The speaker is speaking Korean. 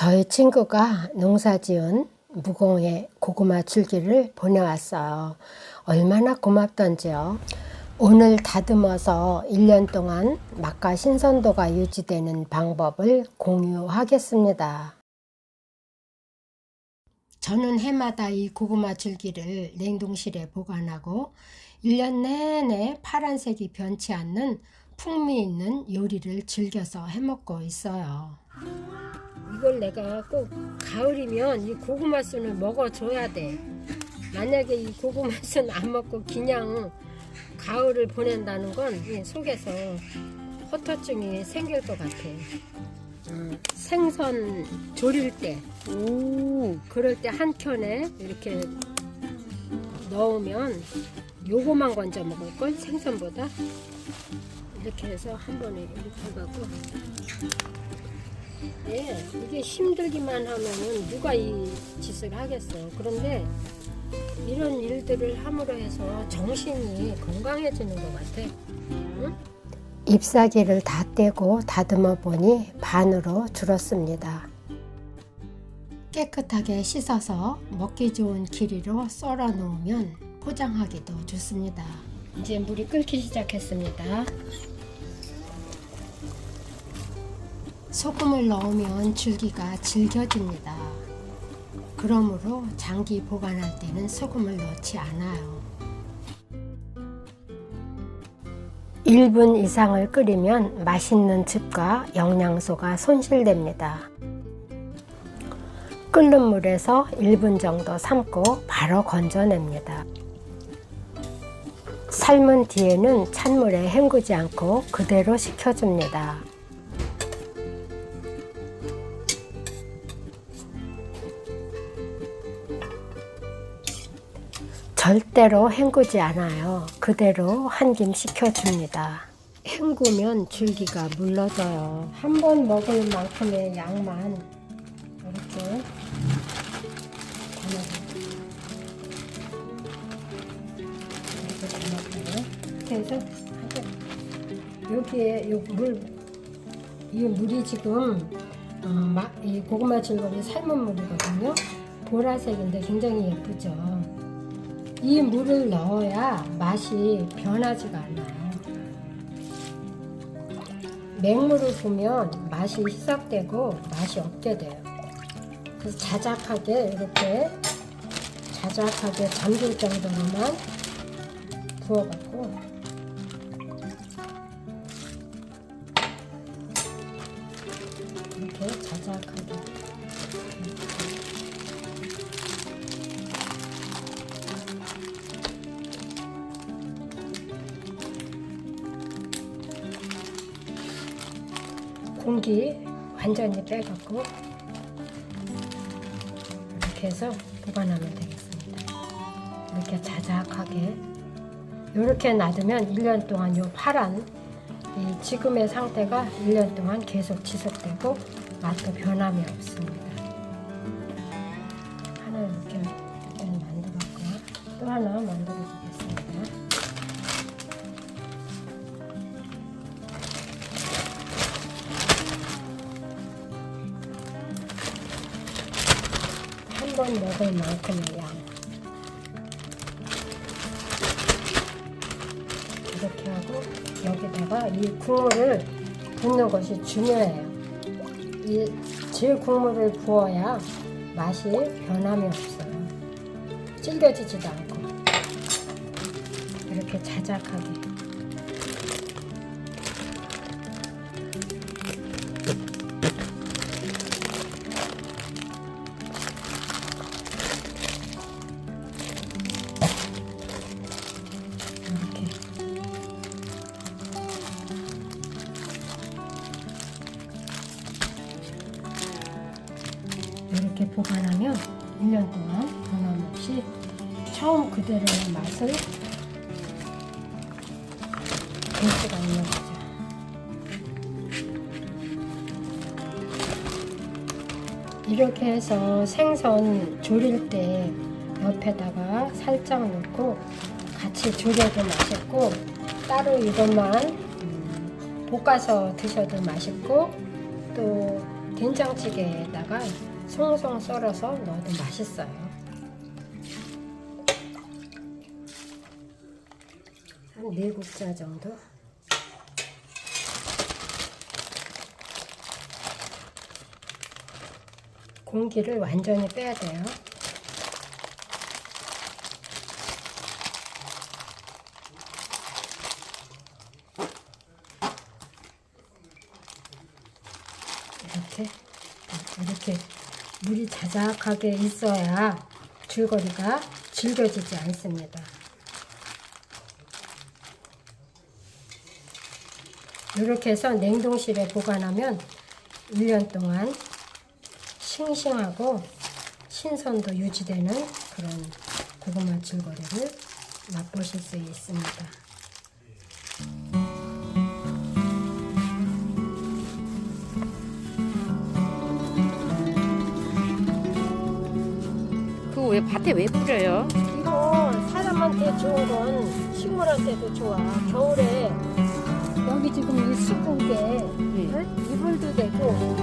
저희 친구가 농사 지은 무공의 고구마 줄기를 보내왔어요. 얼마나 고맙던지요. 오늘 다듬어서 1년 동안 맛과 신선도가 유지되는 방법을 공유하겠습니다. 저는 해마다 이 고구마 줄기를 냉동실에 보관하고 1년 내내 파란색이 변치 않는 풍미 있는 요리를 즐겨서 해먹고 있어요. 이걸 내가 꼭 가을이면 이 고구마 순을 먹어줘야 돼. 만약에 이 고구마 순안 먹고 그냥 가을을 보낸다는 건이 속에서 허터증이 생길 것 같아. 어, 생선 조릴 때 오, 그럴 때 한 켠에 이렇게 넣으면 요거만 건져 먹을 걸 생선보다 이렇게 해서 한 번에 이렇게 해갖고 예, 이게 힘들기만 하면은 누가 이 짓을 하겠어. 그런데 이런 일들을 함으로 해서 정신이 건강해지는 것 같아. 응? 잎사귀를 다 떼고 다듬어 보니 반으로 줄었습니다. 깨끗하게 씻어서 먹기 좋은 길이로 썰어 놓으면 포장하기도 좋습니다. 이제 물이 끓기 시작했습니다. 소금을 넣으면 줄기가 질겨집니다. 그러므로 장기 보관할 때는 소금을 넣지 않아요. 1분 이상을 끓이면 맛있는 즙과 영양소가 손실됩니다. 끓는 물에서 1분 정도 삶고 바로 건져냅니다. 삶은 뒤에는 찬물에 헹구지 않고 그대로 식혀줍니다. 절대로 헹구지 않아요. 그대로 한 김 식혀줍니다. 헹구면 줄기가 물러져요. 한 번 먹을 만큼의 양만 이렇게 하고 여기에 요물 이 물이 지금 어, 마, 이 고구마 줄거리 삶은 물이거든요. 보라색인데 굉장히 예쁘죠. 이 물을 넣어야 맛이 변하지가 않아요. 맹물을 부으면 맛이 희석되고 맛이 없게 돼요. 그래서 자작하게 이렇게 자작하게 잠길 정도로만 부어갖고 이렇게 자작하게 공기 완전히 빼갖고 이렇게 해서 보관하면 되겠습니다. 이렇게 자작하게 이렇게 놔두면 1년 동안 요 파란 이 지금의 상태가 1년 동안 계속 지속되고 맛도 변함이 없습니다. 하나 이렇게 만들었고요. 또 하나 보겠 한번 먹을 만큼의 양. 이렇게 하고 여기다가 이 국물을 붓는 것이 중요해요. 이질 국물을 부어야 맛이 변함이 없어요. 질겨지지도 않고 이렇게 자작하게. 보관하면 1년 동안 변함없이 처음 그대로의 맛을 볼 수가 있는 거죠. 이렇게 해서 생선 조릴 때 옆에다가 살짝 넣고 같이 조려도 맛있고 따로 이것만 음, 볶아서 드셔도 맛있고 또 된장찌개에다가 송송 썰어서 넣어도 맛있어요. 한네 국자 정도. 공기를 완전히 빼야 돼요. 이렇게 이렇게 물이 자작하게 있어야 줄거리가 질겨지지 않습니다. 이렇게 해서 냉동실에 보관하면 1년 동안 싱싱하고 신선도 유지되는 그런 고구마 줄거리를 맛보실 수 있습니다. 왜 밭에 왜 뿌려요? 이거 사람한테 좋은 건 식물한테도 좋아. 겨울에 여기 지금 이 수국에 네. 이불도 되고